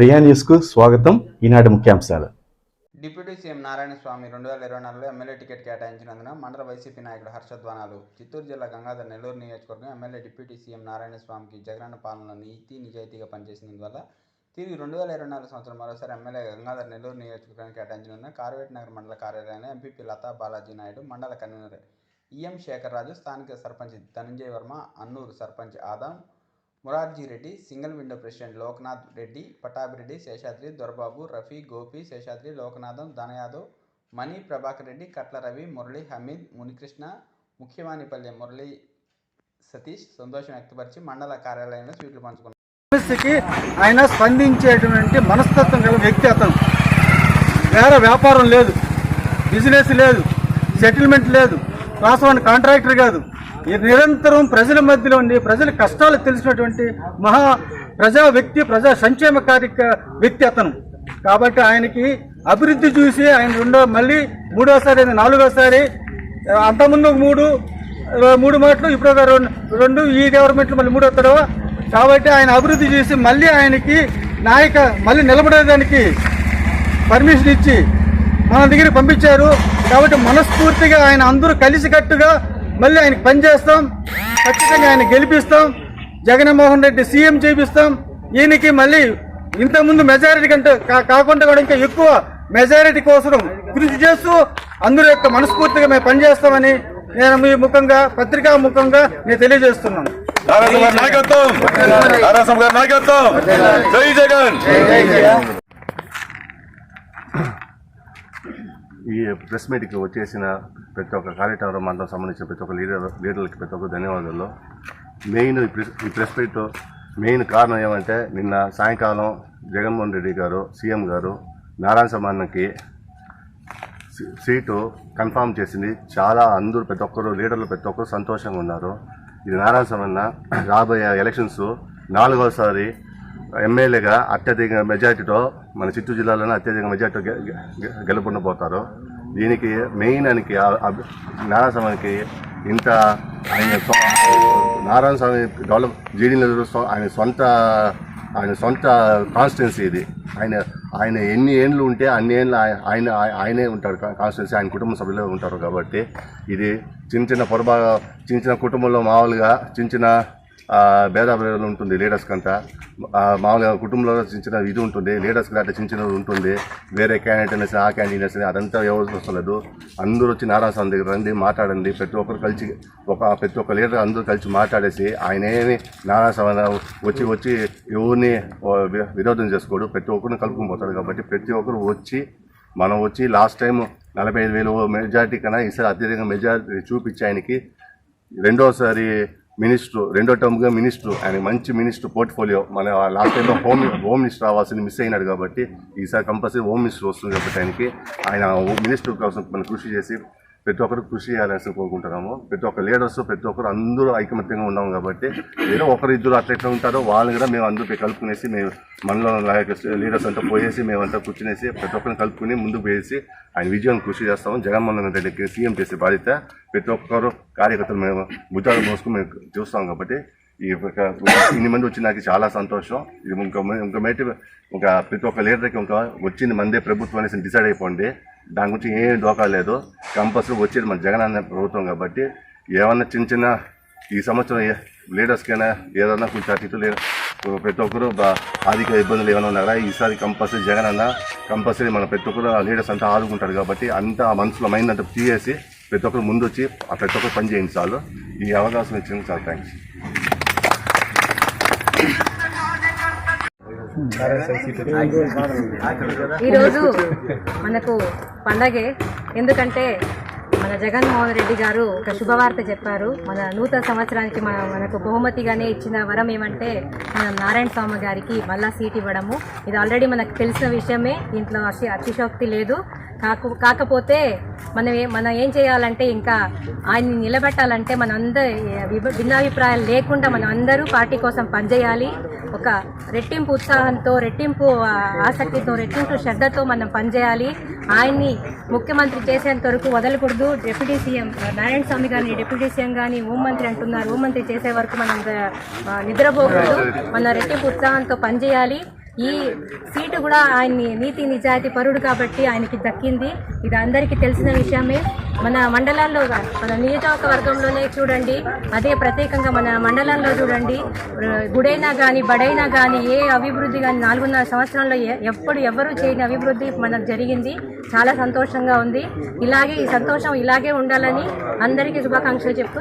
ప్రియా న్యూస్కు స్వాగతం. ఈనాటి ముఖ్యాంశాలు. డిప్యూటీ సీఎం నారాయణ స్వామి రెండు వేల ఇరవై నాలుగులో ఎమ్మెల్యే టికెట్ కేటాయించినందున మండల వైసీపీ నాయకుడు హర్షధ్వానాలు. చిత్తూరు జిల్లా గంగాధర్ నెల్లూరు నియోజకవర్గం ఎమ్మెల్యే డిప్యూటీ సీఎం నారాయణ స్వామికి జగనన్న పాలనలో నీతి నిజాయితీగా పనిచేసినందువల్ల తిరిగి రెండు వేల ఇరవై నాలుగు సంవత్సరం మరోసారి ఎమ్మెల్యే గంగాధర్ నెల్లూరు నియోజకవర్గానికి కేటాయించినందున కార్వేట్ నగర్ మండల కార్యాలయంలో ఎంపీపీ లతా బాలాజీ నాయుడు మండల కన్వీనర్ ఈఎం శేఖర్ రాజు స్థానిక sarpanch Dhananjaya Varma Annuru sarpanch Adam Murarji Reddy single window president Loknath Reddy Pattabhireddy Seshadri Dorababu Rafi Gopi Seshadri Lokanatham Dhanayadav Mani Prabhakar Reddy Katla Ravi Murali Hameed Munikrishna Mukhyavanipalle Murali Satish సంతోషం వ్యక్తపరిచి మండల కార్యాలయంలో స్వీట్లు పంచుకున్నారు. సమస్యకి ఆయన స్పందించేటువంటి మనస్తత్వం గల వ్యక్తి అతను. వేరే వ్యాపారం లేదు. బిజినెస్ లేదు. సెటిల్మెంట్ లేదు. వాస్తవానికి కాంట్రాక్టర్ కాదు. నిరంతరం ప్రజల మధ్యలో ఉండి ప్రజల కష్టాలు తెలిసినటువంటి మహా ప్రజా వ్యక్తి ప్రజా సంక్షేమ కార్యక వ్యక్తి అతను. కాబట్టి ఆయనకి అభివృద్ధి చూసి ఆయన రెండో మళ్ళీ మూడోసారి నాలుగోసారి అంతకుముందు మూడు మూడు మాటలు ఇప్పుడు రెండు రెండు ఈ గవర్నమెంట్లు మళ్ళీ మూడో తడవ. కాబట్టి ఆయన అభివృద్ధి చేసి మళ్ళీ ఆయనకి నాయక మళ్ళీ నిలబడేదానికి పర్మిషన్ ఇచ్చి మన దగ్గరికి పంపించారు. కాబట్టి మనస్ఫూర్తిగా ఆయన అందరూ కలిసికట్టుగా మళ్ళీ ఆయనకి పనిచేస్తాం ఖచ్చితంగా ఆయన గెలిపిస్తాం. జగన్మోహన్ రెడ్డి సీఎం చేపిస్తాం. ఈయనకి మళ్ళీ ఇంతకుముందు మెజారిటీ కంటే కా- కాకుండా కూడా ఇంకా ఎక్కువ మెజారిటీ కోసం కృషి చేస్తూ అందరూ యొక్క మనస్ఫూర్తిగా మేము పనిచేస్తామని నేను మీ ముఖంగా పత్రికా ముఖంగా నేను తెలియజేస్తున్నాను. ఈ ప్రెస్ మీట్కి వచ్చేసిన ప్రతి ఒక్క కార్యక్రమం మనతో సంబంధించిన ప్రతి ఒక్క లీడర్ లీడర్లకి ప్రతి ఒక్క ధన్యవాదాలు. మెయిన్ ఈ ప్రెస్ మీట్ మెయిన్ కారణం ఏమంటే నిన్న సాయంకాలం జగన్మోహన్ రెడ్డి గారు సీఎం గారు నారాయణ సమాన్నకి సీటు కన్ఫామ్ చేసింది. చాలా అందరూ ప్రతి ఒక్కరు లీడర్లు ప్రతి ఒక్కరు సంతోషంగా ఉన్నారు. ఇది నారాయణ సమన్న రాబోయే ఎలక్షన్స్ నాలుగోసారి ఎమ్మెల్యేగా అత్యధిక మెజార్టీతో మన చిత్తూరు జిల్లాలోనే అత్యధిక మెజార్టీతో గె- గె- గెలుపొందబోతారు దీనికి మెయిన్ ఆయనకి నారాయణ స్వామికి ఇంత ఆయన నారాయణ స్వామి డెవలప్ జీడీ నెల్లూరు ఆయన సొంత ఆయన సొంత కాన్స్టిట్యున్సీ ఇది. ఆయన ఆయన ఎన్ని ఏండ్లు ఉంటే అన్ని ఏండ్లు ఆయ- ఆయన ఆయ- ఆయనే ఉంటారు కాన్స్టిట్యున్సీ ఆయన కుటుంబ సభ్యులు ఉంటారు కాబట్టి ఇది చిన్న చిన్న పొరబా చిన్న చిన్న కుటుంబంలో మామూలుగా చిన్న చిన్న ఆ, భేదాభేదాలు ఉంటుంది లీడర్స్ అంతా మామూలుగా కుటుంబంలో చిన్న చిన్న ఇది ఉంటుంది లీడర్స్ కంటే చిన్న చిన్నది ఉంటుంది. వేరే క్యాండిడేట్ అనేసి ఆ క్యాండిడేట్ అని అదంతా ఎవరు వస్తలేదు అందరూ వచ్చి నారాయణ దగ్గర రండి మాట్లాడండి. ప్రతి ఒక్కరు కలిసి ఒక ప్రతి ఒక్క లీడర్ అందరూ కలిసి మాట్లాడేసి ఆయన ఏమి వచ్చి వచ్చి ఎవరిని విరోధం చేసుకోడు. ప్రతి ఒక్కరిని కలుపుకొని పోతాడు కాబట్టి ప్రతి ఒక్కరు వచ్చి మనం వచ్చి లాస్ట్ టైం నలభై ఐదు వేలు మెజార్టీ కన్నా ఈసారి అత్యధిక మెజార్టీ చూపించి ఆయనకి రెండోసారి మినిస్టర్ రెండో టర్మ్గా మినిస్టర్ ఆయన మంచి మినిస్టర్ పోర్ట్ఫోలియో. మన లాస్ట్ టైంలో హోమ్ హోమ్ మినిస్టర్ అవ్వాల్సింది మిస్ అయినాడు కాబట్టి ఈసారి కంపల్సరీ హోమ్ మినిస్టర్ వస్తుంది కాబట్టి ఆయనకి. ఆయన మినిస్టర్ కోసం మనం కృషి చేసి ప్రతి ఒక్కరు కృషి చేయాలని కోరుకుంటున్నాము ప్రతి ఒక్క లీడర్స్ ప్రతి ఒక్కరు అందరూ ఐకమత్యంగా ఉన్నాము కాబట్టి ఏదో ఒకరు ఇద్దరు అట్లా ఎట్లా ఉంటారో వాళ్ళని కూడా మేము అందరూ కలుపుకునేసి మేము మనలో లీడర్స్ అంతా పోయేసి మేమంతా కూర్చునేసి ప్రతి ఒక్కరిని కలుపుకుని ముందుకు పోయేసి ఆయన విజయం కృషి చేస్తాము. జగన్మోహన్ రెడ్డికి సీఎం చేసే బాధ్యత ప్రతి ఒక్కరు కార్యకర్తలు మేము భుజాలు మోసుకుని మేము చూస్తాం కాబట్టి ఈ ఇన్ని మంది వచ్చి నాకు చాలా సంతోషం. ఇది ఇంకా ఇంకా మేటి ఇంకా ప్రతి ఒక్క లీడర్కి ఇంకా వచ్చింది మందే ప్రభుత్వం అనేసి డిసైడ్ అయిపోండి. దాని గురించి ఏం దోకా లేదు. కంపల్సరీ వచ్చేది మన జగన్ అన్న ప్రభుత్వం కాబట్టి ఏమన్నా చిన్న చిన్న ఈ సంవత్సరం లీడర్స్కైనా ఏదన్నా కొంచెం అటు ప్రతి ఒక్కరు ఆర్థిక ఇబ్బందులు ఏమైనా ఉన్నారా? ఈసారి కంపల్సరీ జగన్ అన్న కంపల్సరీ మన ప్రతి ఒక్కరు లీడర్స్ అంతా ఆదుకుంటారు కాబట్టి అంతా ఆ మనసులో మైండ్ అంతా తీసేసి ప్రతి ఒక్కరు ముందు వచ్చి ఆ ప్రతి ఒక్కరు పని చేయండి చాలు. ఈ అవకాశం ఇచ్చింది సార్ థ్యాంక్స్ ఈరోజు మనకు పండగే. ఎందుకంటే మన జగన్మోహన్ రెడ్డి గారు ఒక శుభవార్త చెప్పారు. మన నూతన సంవత్సరానికి మన మనకు బహుమతిగానే ఇచ్చిన వరం ఏమంటే మనం నారాయణ స్వామి గారికి మళ్ళా సీట్ ఇవ్వడము. ఇది ఆల్రెడీ మనకు తెలిసిన విషయమే. దీంట్లో అతి అతిశోక్తి లేదు. కాకు కాకపోతే మనం మనం ఏం చేయాలంటే ఇంకా ఆయన్ని నిలబెట్టాలంటే మన అందరి భిన్నాభిప్రాయాలు లేకుండా మనం అందరూ పార్టీ కోసం పనిచేయాలి. ఒక రెట్టింపు ఉత్సాహంతో రెట్టింపు ఆసక్తితో రెట్టింపు శ్రద్ధతో మనం పనిచేయాలి. ఆయన్ని ముఖ్యమంత్రి చేసేంత వరకు వదలకూడదు. డిప్యూటీ సీఎం నారాయణ స్వామి గారిని డిప్యూటీ సీఎం కానీ హోంమంత్రి అంటున్నారు. హోంమంత్రి చేసే వరకు మనం నిద్రపోకూడదు. మన రెట్టింపు ఉత్సాహంతో పనిచేయాలి. ఈ సీటు కూడా ఆయన్ని నీతి నిజాయితీ పరుడు కాబట్టి ఆయనకి దక్కింది. ఇది అందరికీ తెలిసిన విషయమే. మన మండలాల్లో మన నియోజకవర్గంలోనే చూడండి అదే ప్రత్యేకంగా మన మండలంలో చూడండి గుడైనా కానీ బడైనా కానీ ఏ అభివృద్ధి కానీ నాలుగున్నర సంవత్సరంలో ఎప్పుడు ఎవరు చేయని అభివృద్ధి మనకు జరిగింది. చాలా సంతోషంగా ఉంది. ఇలాగే ఈ సంతోషం ఇలాగే ఉండాలని అందరికీ శుభాకాంక్షలు చెప్తూ